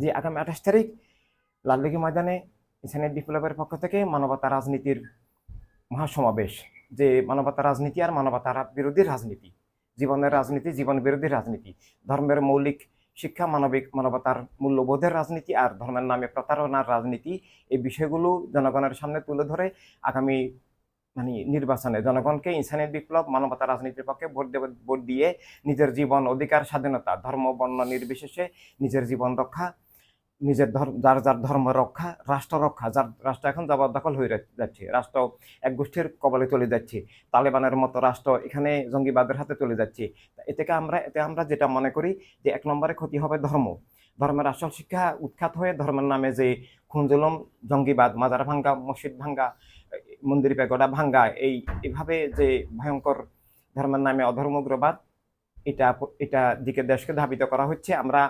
যে আগামী আঠাশ তারিখ লালদিঘি ময়দানে ইসানের বিপ্লবের পক্ষ থেকে মানবতা রাজনীতির মহাসমাবেশ, যে মানবতা রাজনীতি আর মানবতার বিরোধী রাজনীতি, জীবনের রাজনীতি, জীবন বিরোধী রাজনীতি, ধর্মের মৌলিক শিক্ষা, মানবিক মানবতার মূল্যবোধের রাজনীতি আর ধর্মের নামে প্রতারণার রাজনীতি, এই বিষয়গুলো জনগণের সামনে তুলে ধরে আগামী মানে নির্বাচনে জনগণকে ইনসানের বিপ্লব, মানবতা রাজনীতির পক্ষে ভোট দেব ভোট দিয়ে নিজের জীবন, অধিকার, স্বাধীনতা, ধর্ম, বর্ণ নির্বিশেষে নিজের জীবন রক্ষা নিজের ধর্ম, যার যার ধর্ম রক্ষা, রাষ্ট্র রক্ষা, যার রাষ্ট্র এখন জবরদখল হয়ে যাচ্ছে, রাষ্ট্র এক গোষ্ঠীর কবলে চলে যাচ্ছে, তালেবানের মতো রাষ্ট্র এখানে জঙ্গিবাদের হাতে চলে যাচ্ছে। তা এ থেকে আমরা, এতে আমরা যেটা মনে করি যে এক নম্বরে ক্ষতি হবে ধর্ম। ধর্মের আসল শিক্ষা উৎখাত হয়ে ধর্মের নামে যে খুনজুলম জঙ্গিবাদ, মাজার ভাঙ্গা, মসজিদ ভাঙ্গা, মন্দির পেগোড়া ভাঙ্গা, এই, এভাবে যে ভয়ঙ্কর ধর্মের নামে অধর্মগ্রবাদ, এটা এটা দিকে দেশকে ধাবিত করা হচ্ছে। আমরা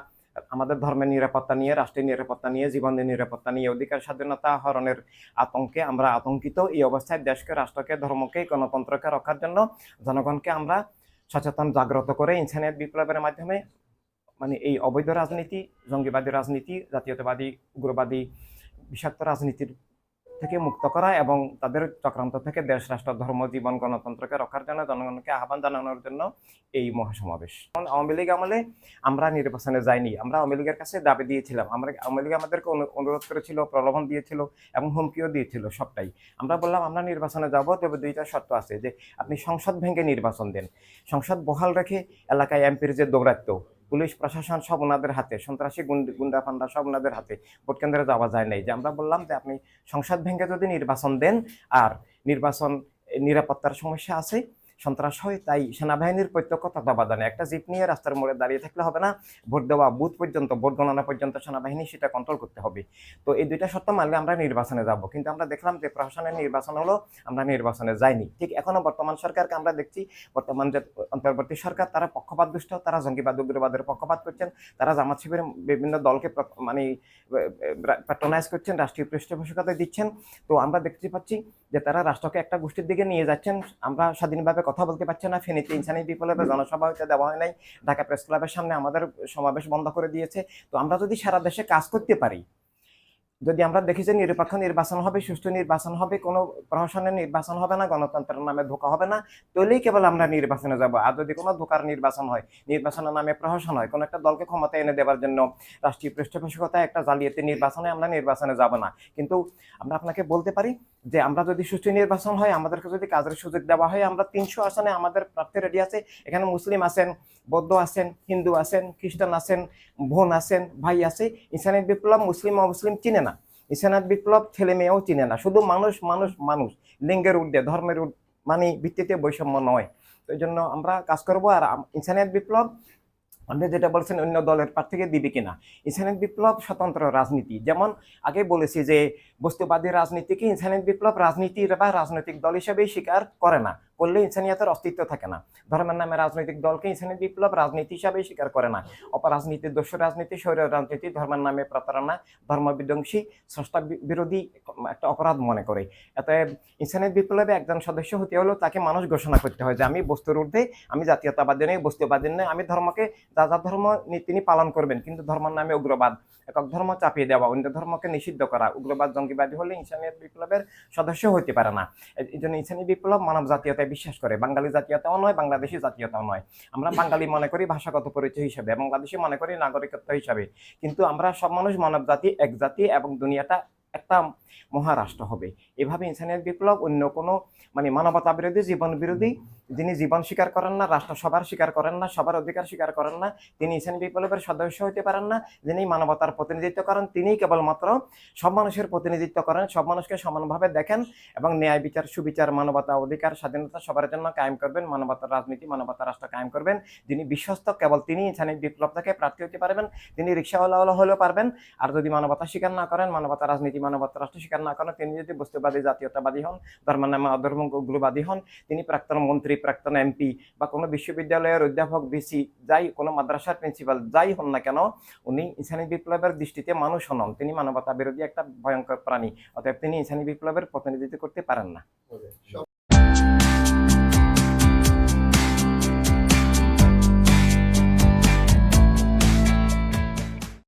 আমাদের ধর্মের নিরাপত্তা নিয়ে, রাষ্ট্রের নিরাপত্তা নিয়ে, জীবনের নিরাপত্তা নিয়ে, অধিকার, স্বাধীনতা হরণের আতঙ্কে আমরা আতঙ্কিত এই অবস্থায় দেশকে, রাষ্ট্রকে, ধর্মকে, গণতন্ত্রকে রক্ষার জন্য জনগণকে আমরা সচেতন, জাগ্রত করে ইনসানিয়ত বিপ্লবের মাধ্যমে মানে এই অবৈধ রাজনীতি, জঙ্গিবাদী রাজনীতি, জাতীয়তাবাদী, উগ্রবাদী, বিষাক্ত রাজনীতির থেকে মুক্ত করা এবং তাদের চক্রান্ত থেকে দেশ, রাষ্ট্র, ধর্ম, জীবন, গণতন্ত্রকে রক্ষার জন্য জনগণকে আহ্বান জানানোর জন্য এই মহাসমাবেশ। আওয়ামী লীগ আমলে আমরা নির্বাচনে যাইনি, আমরা আওয়ামী লীগের কাছে দাবি দিয়েছিলাম। আমরা আওয়ামী লীগ আমাদেরকে অনু- অনুরোধ করেছিল, প্রলোভন দিয়েছিল এবং হুমকিও দিয়েছিল সবটাই। আমরা বললাম, আমরা নির্বাচনে যাব, তবে দুইটা শর্ত আছে যে আপনি সংসদ ভেঙে নির্বাচন দেন। সংসদ বহাল রেখে এলাকায় এমপির যে দৌরাত্ম পুলিশ প্রশাসন সব ওনাদের হাতে, সন্ত্রাসী গুন্ড- ফান্ডা সব ওনাদের হাতে। ভোট কেন্দ্রে যাওয়া যায় নাই। যে আমরা বললাম যে আপনি সংসদ ভেঙে যদি নির্বাচন দেন, আর নির্বাচন নিরাপত্তার সমস্যা আছে সন্ত্রাস হয়, তাই সেনাবাহিনীর প্রত্যক্ষ তত্ত্বাবধানে একটা জিপ নিয়ে রাস্তার মোড়ে দাঁড়িয়ে থাকলে হবে না। ভোট দেওয়া বুথ পর্যন্ত, ভোট গণনা পর্যন্ত সেনাবাহিনী সেটা কন্ট্রোল করতে হবে। তো এই দুইটা শর্ত মানলে আমরা নির্বাচনে যাব। কিন্তু আমরা দেখলাম যে প্রশাসনের নির্বাচন হলো, আমরা নির্বাচনে যাইনি। ঠিক এখনও বর্তমান সরকারকে আমরা দেখছি, বর্তমান যে অন্তর্বর্তী সরকার, তারা পক্ষপাত দুষ্ট, তারা জঙ্গিবাদ, উগ্রবাদের পক্ষপাত করছেন, তারা জামাত শিবিরের বিভিন্ন দলকে মানে প্যাট্রোনাইজ করছেন, রাষ্ট্রীয় পৃষ্ঠপোষকতা দিচ্ছেন। তো আমরা দেখতে পাচ্ছি যে তারা রাষ্ট্রকে একটা গোষ্ঠীর দিকে নিয়ে যাচ্ছেন। আমরা স্বাধীনভাবে কথা বলতে পারছি না। ফেনীতে ইনসানি বিপ্লবে জনসভা হইতে দেওয়া হয় নাই। ঢাকা প্রেস ক্লাবের সামনে আমাদের সমাবেশ বন্ধ করে দিয়েছে। তো আমরা যদি সারা দেশে কাজ করতে পারি যদি আমরা দেখি যে নিরপেক্ষ নির্বাচন হবে সুষ্ঠু নির্বাচন হবে কোনো প্রশাসনের নির্বাচন হবে না গণতন্ত্রের নামে ধোকা হবে না তাহলেই কেবল আমরা নির্বাচনে যাব। আর যদি কোনো ধোকার নির্বাচন হয় নির্বাচনের নামে প্রশাসন হয় কোনো একটা দলকে ক্ষমতা এনে দেওয়ার জন্য রাষ্ট্রীয় পৃষ্ঠপোষকতা একটা জালিয়াতি নির্বাচনে আমরা নির্বাচনে যাব না। কিন্তু আমরা আপনাকে বলতে পারি যে আমরা যদি সুষ্ঠু নির্বাচন হয়, আমাদেরকে যদি কাজের সুযোগ দেওয়া হয়, আমরা তিনশো আসনে আমাদের প্রার্থী রেডি আছে। এখানে মুসলিম আছেন, বৌদ্ধ আছেন, হিন্দু আছেন, খ্রিস্টান আছেন, বোন আছেন, ভাই আছে। ইসানিক বিপ্লব মুসলিম অমুসলিম চিনে না। ইসানাত বিপ্লব ছেলে মেয়েও চিনে না। শুধু মানুষ মানুষ মানুষ। লিঙ্গের ঊর্ধ্বে, ধর্মের মানে ভিত্তিতে বৈষম্য নয়। তো জন্য আমরা কাজ করব। আর ইনসানিয়াত বিপ্লব আপনি যেটা বলছেন অন্য দলের প্রার্থীকে দিবে কিনা? ইনসানিক বিপ্লব স্বতন্ত্র রাজনীতি। যেমন আগে বলেছি যে বস্তুবাদী রাজনীতিকে ইনসানিক বিপ্লব রাজনীতি বা রাজনৈতিক দল হিসাবেই স্বীকার করে না। করলে ইনসানিয়াতের অস্তিত্ব থাকে না। ধর্মের নামে রাজনৈতিক দলকে ইনসানিয়াত বিপ্লব রাজনীতি হিসাবে স্বীকার করে না। অপরাজনীতি দস্যু রাজনীতি শৈর রাজনীতি, ধর্মের নামে প্রতারণা, ধর্ম বিধ্বংসী, স্রষ্টা বিরোধী একটা অপরাধ মনে করে। অতএব ইনসানিয়াত বিপ্লবে একজন সদস্য হতে হলেও তাকে মানুষ ঘোষণা করতে হয় যে, আমি বস্তুর ঊর্ধ্বে, আমি জাতীয়তাবাদী নই, বস্তুবাদী নই, আমি ধর্মকে, যা যা ধর্ম তিনি পালন করবেন, কিন্তু ধর্মের নামে উগ্রবাদ, একক ধর্ম চাপিয়ে দেওয়া, অন্য ধর্মকে নিষিদ্ধ করা, উগ্রবাদ জঙ্গিবাদী হলে ইনসানিয়াত বিপ্লবের সদস্য হতে পারে না। এই- জন্য ইনসানি বিপ্লব মানব জাতীয়তায় বিশ্বাস করে। বাঙালি জাতীয়তাও নয়, বাংলাদেশি জাতীয়তাও নয়। আমরা বাঙালি মনে করি ভাষাগত পরিচয় হিসাবে, বাংলাদেশি মনে করি নাগরিকত্ব হিসাবে। কিন্তু আমরা সব মানুষ মানব জাতি, এক জাতি এবং দুনিয়াটা একটা মহারাষ্ট্র হবে। এভাবে ইনসানিয়াত বিপ্লব অন্য কোনো মানে মানবতা বিরোধী জীবন বিরোধী যিনি জীবন স্বীকার করেন না রাষ্ট্র সবার স্বীকার করেন না, সবার অধিকার স্বীকার করেন না, তিনি ইনসানি বিপ্লবের সদস্য হতে পারেন না, যিনি মানবতার প্রতিনিধিত্ব করেন, তিনি কেবলমাত্র সব মানুষের প্রতিনিধিত্ব করেন, সব মানুষকে সমানভাবে দেখেন এবং ন্যায় বিচার, সুবিচার, মানবতা, অধিকার, স্বাধীনতা সবার জন্য কায়েম করবেন মানবতার রাজনীতি, মানবতা, রাষ্ট্র কায়েম করবেন। যিনি বিশ্বস্ত, কেবল তিনি ইনসানি বিপ্লব থেকে প্রার্থী হতে পারবেন, তিনি রিক্সাওয়ালা হলেও পারবেন। আর যদি মানবতা স্বীকার না করেন, মানবতা, রাজনীতি, মানবতা, রাষ্ট্র স্বীকার না করেন, তিনি যদি বস্তুবাদী, জাতীয়তাবাদী হন ধর্মের নামে হন, তিনি প্রাক্তন মন্ত্রী প্রাক্তন এমপি বা কোনো বিশ্ববিদ্যালয়ের অধ্যাপক বিসি যাই কোনো মাদ্রাসার প্রিন্সিপাল, যাই হন না কেন, উনি ইনসানি বিপ্লবের দৃষ্টিতে মানুষ হনন। তিনি মানবতা বিরোধী একটা ভয়ঙ্কর প্রাণী, অতএব তিনি ইনসানি বিপ্লবের প্রতিনিধিত্ব করতে পারেন না।